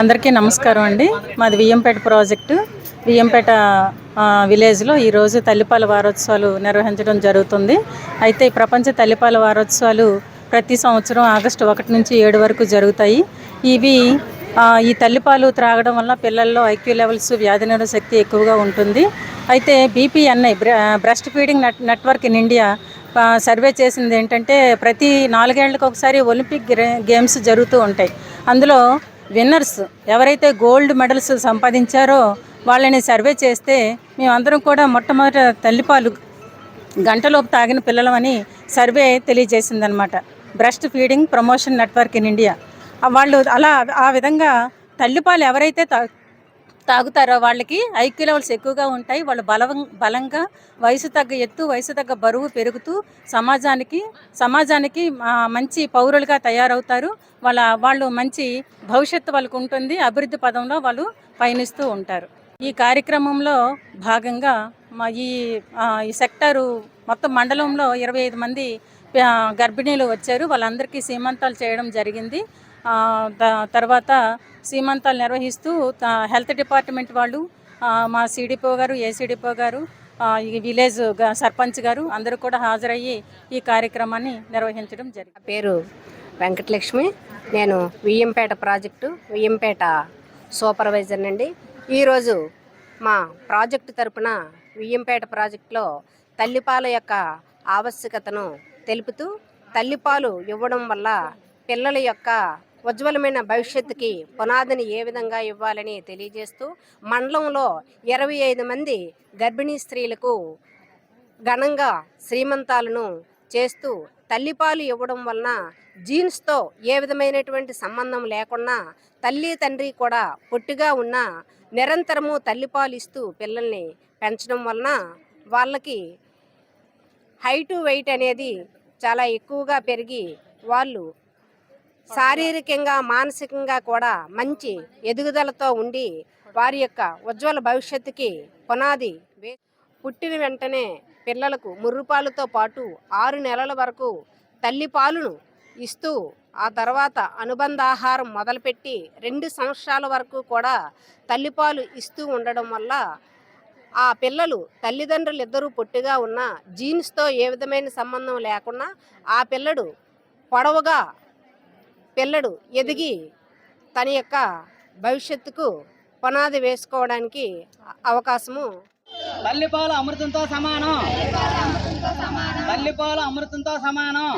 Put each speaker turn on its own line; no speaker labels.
అందరికీ నమస్కారం అండి. మాది వియ్యంపేట ప్రాజెక్టు. వియ్యంపేట విలేజ్లో ఈరోజు తల్లిపాల వారోత్సవాలు నిర్వహించడం జరుగుతుంది. అయితే ప్రపంచ తల్లిపాల వారోత్సవాలు ప్రతి సంవత్సరం ఆగస్టు ఒకటి నుంచి ఏడు వరకు జరుగుతాయి. ఇవి ఈ తల్లిపాలు త్రాగడం వల్ల పిల్లల్లో ఐక్యూ లెవెల్స్ వ్యాధి నిరోధ శక్తి ఎక్కువగా ఉంటుంది. అయితే BPNI breast feeding net network in India survey చేసింది ఏంటంటే ప్రతి నాలుగేళ్ళకు ఒకసారి ఒలింపిక్ గేమ్స్ జరుగుతూ ఉంటాయి. అందులో విన్నర్స్ ఎవరైతే గోల్డ్ మెడల్స్ సంపాదించారో వాళ్ళని సర్వే చేస్తే మేమందరం కూడా మొట్టమొదట తల్లిపాలు గంటలోపు తాగిన పిల్లలమని survey తెలియజేసిందనమాట. Breast feeding promotion network in India. వాళ్ళు అలా ఆ విధంగా తల్లిపాలు ఎవరైతే తాగుతారో వాళ్ళకి ఐక్యూ లెవెల్స్ ఎక్కువగా ఉంటాయి. వాళ్ళు బలం బలంగా వయసు తగ్గ ఎత్తు వయసు తగ్గ బరువు పెరుగుతూ సమాజానికి సమాజానికి మంచి పౌరులుగా తయారవుతారు. వాళ్ళ వాళ్ళు మంచి భవిష్యత్తు వాళ్ళకు ఉంటుంది. అభివృద్ధి పదంలో వాళ్ళు పయనిస్తూ ఉంటారు. ఈ కార్యక్రమంలో భాగంగా మా ఈ సెక్టారు మొత్తం మండలంలో ఇరవై ఐదు మంది గర్భిణీలు వచ్చారు. వాళ్ళందరికీ సీమంతాలు చేయడం జరిగింది. తర్వాత సీమంతాలు నిర్వహిస్తూ త- హెల్త్ డిపార్ట్మెంట్ వాళ్ళు మా సిడిపో గారు ఏసీడిపో గారు ఈ విలేజ్ సర్పంచ్ గారు అందరూ కూడా హాజరయ్యి ఈ కార్యక్రమాన్ని నిర్వహించడం జరిగింది.
పేరు వెంకటలక్ష్మి. నేను వియ్యంపేట ప్రాజెక్టు వియ్యంపేట సూపర్వైజర్ అండి. ఈరోజు మా ప్రాజెక్టు తరపున వియ్యంపేట ప్రాజెక్టులో తల్లిపాల యొక్క ఆవశ్యకతను తెలుపుతూ తల్లిపాలు ఇవ్వడం వల్ల పిల్లల యొక్క ఉజ్వలమైన భవిష్యత్తుకి పునాదిని ఏ విధంగా ఇవ్వాలని తెలియజేస్తూ మండలంలో ఇరవై ఐదు మంది గర్భిణీ స్త్రీలకు ఘనంగా శ్రీమంతాలను చేస్తూ తల్లిపాలు ఇవ్వడం వలన జీన్స్తో ఏ విధమైనటువంటి సంబంధం లేకుండా తల్లి తండ్రి కూడా పొట్టిగా ఉన్న నిరంతరము తల్లిపాలు ఇస్తూ పిల్లల్ని పెంచడం వలన వాళ్ళకి హైటు వెయిట్ అనేది చాలా ఎక్కువగా పెరిగి వాళ్ళు శారీరకంగా మానసికంగా కూడా మంచి ఎదుగుదలతో ఉండి వారి యొక్క ఉజ్వల భవిష్యత్తుకి పునాది పుట్టిన వెంటనే పిల్లలకు ముర్రుపాలతో పాటు ఆరు నెలల వరకు తల్లిపాలును ఇస్తూ ఆ తర్వాత అనుబంధ ఆహారం మొదలుపెట్టి రెండు సంవత్సరాల వరకు కూడా తల్లిపాలు ఇస్తూ ఉండడం వల్ల ఆ పిల్లలు తల్లిదండ్రులు ఇద్దరూ పొట్టిగా ఉన్న జీన్స్తో ఏ విధమైన సంబంధం లేకుండా ఆ పిల్లడు పొడవుగా పిల్లడు ఎదిగి తన యొక్క భవిష్యత్తుకు పునాది వేసుకోవడానికి అవకాశము.
తల్లిపాలు అమృతంతో సమానం. తల్లిపాలు అమృతంతో సమానం.